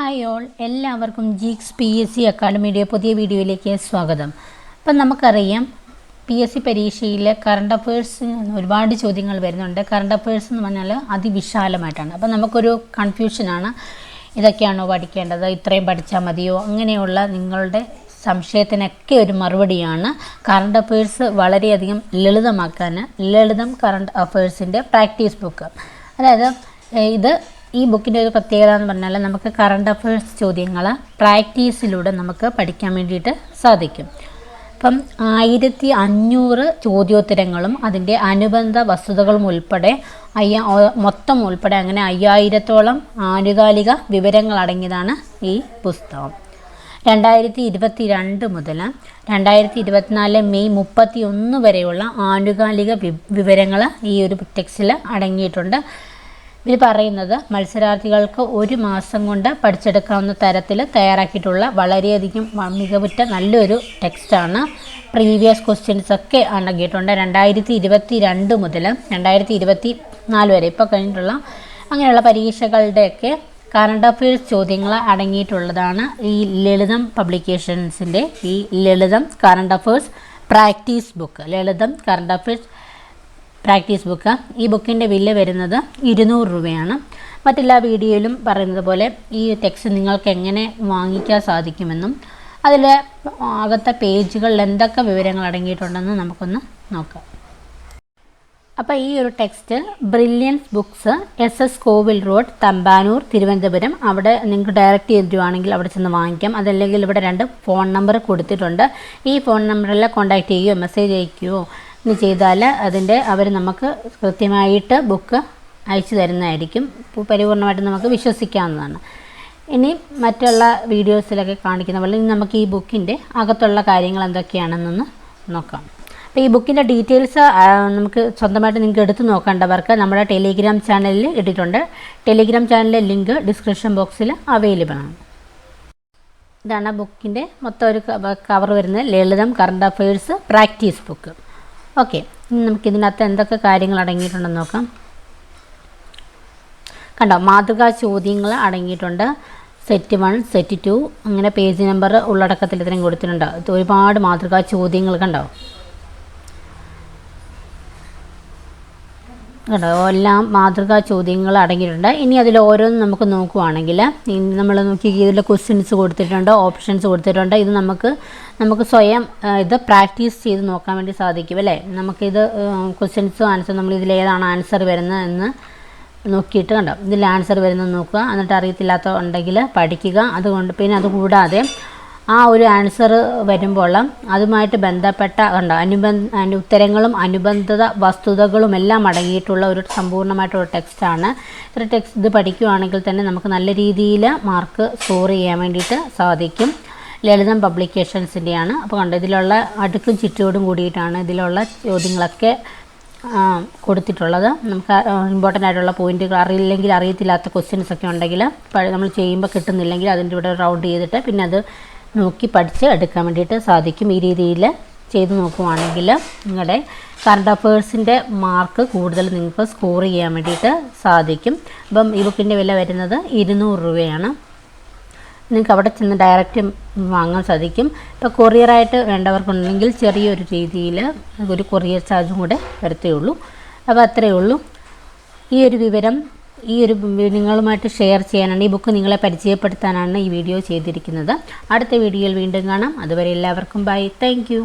Hi all എല്ലാവർക്കും Geeks P S C അക്കാഡമിയുടെ പുതിയ വീഡിയോയിലേക്ക് സ്വാഗതം. അപ്പം നമുക്കറിയാം പി എസ് സി പരീക്ഷയിൽ കറണ്ട് അഫയേഴ്സ് ഒരുപാട് ചോദ്യങ്ങൾ വരുന്നുണ്ട്. കറണ്ട് അഫയേഴ്സ് എന്ന് പറഞ്ഞാൽ അതിവിശാലമായിട്ടാണ്. അപ്പം നമുക്കൊരു കൺഫ്യൂഷനാണ് ഇതൊക്കെയാണോ പഠിക്കേണ്ടത്? ഇത്രയും പഠിച്ചാൽ മതിയോ? അങ്ങനെയുള്ള നിങ്ങളുടെ സംശയത്തിനൊക്കെ ഒരു മറുപടിയാണ് കറണ്ട് അഫയേഴ്സ് വളരെയധികം ലളിതമാക്കാൻ ലളിതം കറണ്ട് അഫയേഴ്സിന്റെ പ്രാക്ടീസ് ബുക്ക് അതായത് ഇത് ഈ ബുക്കിന്റെ ഒരു പ്രത്യേകത എന്ന് പറഞ്ഞാൽ നമുക്ക് കറണ്ട് അഫയേഴ്സ് ചോദ്യങ്ങൾ പ്രാക്ടീസിലൂടെ നമുക്ക് പഠിക്കാൻ വേണ്ടിയിട്ട് സാധിക്കും. അപ്പം ആയിരത്തി അഞ്ഞൂറ് ചോദ്യോത്തരങ്ങളും അതിന്റെ അനുബന്ധ വസ്തുതകളും ഉൾപ്പെടെ അയ്യ മൊത്തം ഉൾപ്പെടെ അങ്ങനെ അയ്യായിരത്തോളം ആനുകാലിക വിവരങ്ങൾ അടങ്ങിയതാണ് ഈ പുസ്തകം. രണ്ടായിരത്തി ഇരുപത്തി രണ്ട് മുതൽ രണ്ടായിരത്തി ഇരുപത്തിനാല് മെയ് മുപ്പത്തി ഒന്ന് വരെയുള്ള ആനുകാലിക വിവരങ്ങൾ ഈ ഒരു ടെക്സ്റ്റിൽ അടങ്ങിയിട്ടുണ്ട്. ഇത് പറയുന്നത് മത്സരാർത്ഥികൾക്ക് ഒരു മാസം കൊണ്ട് പഠിച്ചെടുക്കാവുന്ന തരത്തിൽ തയ്യാറാക്കിയിട്ടുള്ള വളരെയധികം മികവുറ്റ നല്ലൊരു ടെക്സ്റ്റാണ് പ്രീവിയസ് ക്വസ്റ്റ്യൻസ് ഒക്കെ അടങ്ങിയിട്ടുണ്ട്. രണ്ടായിരത്തി ഇരുപത്തി രണ്ട് മുതൽ രണ്ടായിരത്തി ഇരുപത്തി നാല് വരെ ഇപ്പോൾ കഴിഞ്ഞിട്ടുള്ള അങ്ങനെയുള്ള പരീക്ഷകളുടെയൊക്കെ കറണ്ട് അഫയേഴ്സ് ചോദ്യങ്ങൾ അടങ്ങിയിട്ടുള്ളതാണ് ഈ ലളിതം പബ്ലിക്കേഷൻസിന്റെ ഈ Lalitham current affairs practice book Lalitham current affairs practice book. ഈ ബുക്കിന്റെ വില വരുന്നത് ഇരുന്നൂറ് രൂപയാണ്. മറ്റെല്ലാ വീഡിയോയിലും പറയുന്നത് പോലെ ഈ ടെക്സ്റ്റ് നിങ്ങൾക്ക് എങ്ങനെ വാങ്ങിക്കാൻ സാധിക്കുമെന്നും അതിൽ അകത്തെ പേജുകളിൽ എന്തൊക്കെ വിവരങ്ങൾ അടങ്ങിയിട്ടുണ്ടെന്ന് നമുക്കൊന്ന് നോക്കാം. അപ്പോൾ ഈ ഒരു text brilliance books S S Kovil road Thampanoor Thiruvananthapuram അവിടെ നിങ്ങൾക്ക് ഡയറക്റ്റ് ചെയ്തിട്ടുവാണെങ്കിൽ അവിടെ ചെന്ന് വാങ്ങിക്കാം. അതല്ലെങ്കിൽ ഇവിടെ രണ്ട് ഫോൺ നമ്പർ കൊടുത്തിട്ടുണ്ട്. ഈ ഫോൺ നമ്പറിൽ കോൺടാക്റ്റ് ചെയ്യുകയോ മെസ്സേജ് അയക്കുകയോ ഇനി ചെയ്താൽ അതിന്റെ അവർ നമുക്ക് കൃത്യമായിട്ട് ബുക്ക് അയച്ചു തരുന്നതായിരിക്കും. പരിപൂർണമായിട്ട് നമുക്ക് വിശ്വസിക്കാവുന്നതാണ്. ഇനി മറ്റുള്ള വീഡിയോസിലൊക്കെ കാണിക്കുന്ന പോലെ നമുക്ക് ഈ ബുക്കിന്റെ അകത്തുള്ള കാര്യങ്ങൾ എന്തൊക്കെയാണെന്നൊന്ന് നോക്കാം. അപ്പോൾ ഈ ബുക്കിന്റെ ഡീറ്റെയിൽസ് നമുക്ക് സ്വന്തമായിട്ട് നിങ്ങൾക്ക് എടുത്ത് നോക്കേണ്ടവർക്ക് നമ്മുടെ ടെലിഗ്രാം ചാനലിൽ ഇട്ടിട്ടുണ്ട്. ടെലിഗ്രാം ചാനലിലെ ലിങ്ക് ഡിസ്ക്രിപ്ഷൻ ബോക്സിൽ അവൈലബിൾ ആണ്. ഇതാണ് ബുക്കിന്റെ മൊത്തം ഒരു കവർ വരുന്നത്. Lalitham current affairs practice book okay ഇനി നമുക്ക് ഇതിനകത്ത് എന്തൊക്കെ കാര്യങ്ങൾ അടങ്ങിയിട്ടുണ്ടെന്ന് നോക്കാം. കണ്ടോ മാതൃകാ ചോദ്യങ്ങൾ അടങ്ങിയിട്ടുണ്ട്. സെറ്റ് വൺ സെറ്റ് ടു അങ്ങനെ പേജ് നമ്പർ ഉള്ളടക്കത്തിൽ ഇത്രയും കൊടുത്തിട്ടുണ്ട്. ഒരുപാട് മാതൃകാ ചോദ്യങ്ങൾ കണ്ടോ? കണ്ടോ? എല്ലാം മാതൃകാ ചോദ്യങ്ങൾ അടങ്ങിയിട്ടുണ്ട്. ഇനി അതിൽ ഓരോന്നും നമുക്ക് നോക്കുവാണെങ്കിൽ നമ്മൾ നോക്കി ഇതിൽ ക്വസ്റ്റ്യൻസ് കൊടുത്തിട്ടുണ്ട് ഓപ്ഷൻസ് കൊടുത്തിട്ടുണ്ട്. ഇത് നമുക്ക് നമുക്ക് സ്വയം ഇത് പ്രാക്ടീസ് ചെയ്ത് നോക്കാൻ വേണ്ടി സാധിക്കും അല്ലേ? നമുക്കിത് ക്വസ്റ്റ്യൻസ് ആൻസർ നമ്മൾ ഇതിൽ ഏതാണ് ആൻസർ വരുന്നത് എന്ന് നോക്കിയിട്ട് കണ്ടോ? ഇതിൽ ആൻസർ വരുന്നത് നോക്കുക. എന്നിട്ട് അറിയത്തില്ലാത്ത ഉണ്ടെങ്കിൽ പഠിക്കുക. അതുകൊണ്ട് പിന്നെ അതുകൂടാതെ ആ ഒരു ആൻസർ വരുമ്പോൾ അതുമായിട്ട് ബന്ധപ്പെട്ട കണ്ടോ അനുബന്ധ അനു- ഉത്തരങ്ങളും അനുബന്ധത വസ്തുതകളും എല്ലാം അടങ്ങിയിട്ടുള്ള ഒരു സമ്പൂർണമായിട്ടുള്ള ടെക്സ്റ്റാണ് ഇത്ര ടെക്സ്റ്റ് ഇത് പഠിക്കുകയാണെങ്കിൽ തന്നെ നമുക്ക് നല്ല രീതിയിൽ മാർക്ക് സ്കോർ ചെയ്യാൻ വേണ്ടിയിട്ട് സാധിക്കും. ലളിതം പബ്ലിക്കേഷൻസിന്റെയാണ് അപ്പോൾ കണ്ടോ ഇതിലുള്ള അടുക്കും ചിറ്റോടും കൂടിയിട്ടാണ് ഇതിലുള്ള ചോദ്യങ്ങളൊക്കെ കൊടുത്തിട്ടുള്ളത്. നമുക്ക് ഇമ്പോർട്ടന്റ് ആയിട്ടുള്ള പോയിന്റുകൾ അറിയില്ലെങ്കിൽ അറിയത്തില്ലാത്ത ക്വസ്റ്റ്യൻസ് ഒക്കെ ഉണ്ടെങ്കിൽ നമ്മൾ ചെയ്യുമ്പോൾ കിട്ടുന്നില്ലെങ്കിൽ അതിന്റെ ഇവിടെ റൗണ്ട് ചെയ്തിട്ട് പിന്നെ അത് നോക്കി പഠിച്ച് എടുക്കാൻ വേണ്ടിയിട്ട് സാധിക്കും. ഈ രീതിയിൽ ചെയ്ത് നോക്കുവാണെങ്കിൽ നിങ്ങളുടെ കറണ്ട് അഫേഴ്സിന്റെ മാർക്ക് കൂടുതൽ നിങ്ങൾക്ക് സ്കോർ ചെയ്യാൻ വേണ്ടിയിട്ട് സാധിക്കും. അപ്പം ഈ ബുക്കിന്റെ വില വരുന്നത് ഇരുന്നൂറ് രൂപയാണ്. നിങ്ങൾക്ക് അവിടെ ചെന്ന് ഡയറക്റ്റ് വാങ്ങാൻ സാധിക്കും. ഇപ്പോൾ കൊറിയറായിട്ട് വേണ്ടവർക്കുണ്ടെങ്കിൽ ചെറിയൊരു രീതിയിൽ ഒരു കൊറിയർ ചാർജും കൂടെ വരത്തേ ഉള്ളൂ. അപ്പോൾ അത്രയേ ഉള്ളൂ. ഈ ഒരു വിവരം ഈ ഒരു നിങ്ങളുമായിട്ട് ഷെയർ ചെയ്യാനാണ് ഈ ബുക്ക് നിങ്ങളെ പരിചയപ്പെടുത്താനാണ് ഈ വീഡിയോ ചെയ്തിരിക്കുന്നത്. അടുത്ത വീഡിയോയിൽ വീണ്ടും കാണാം. അതുവരെ എല്ലാവർക്കും ബൈ താങ്ക്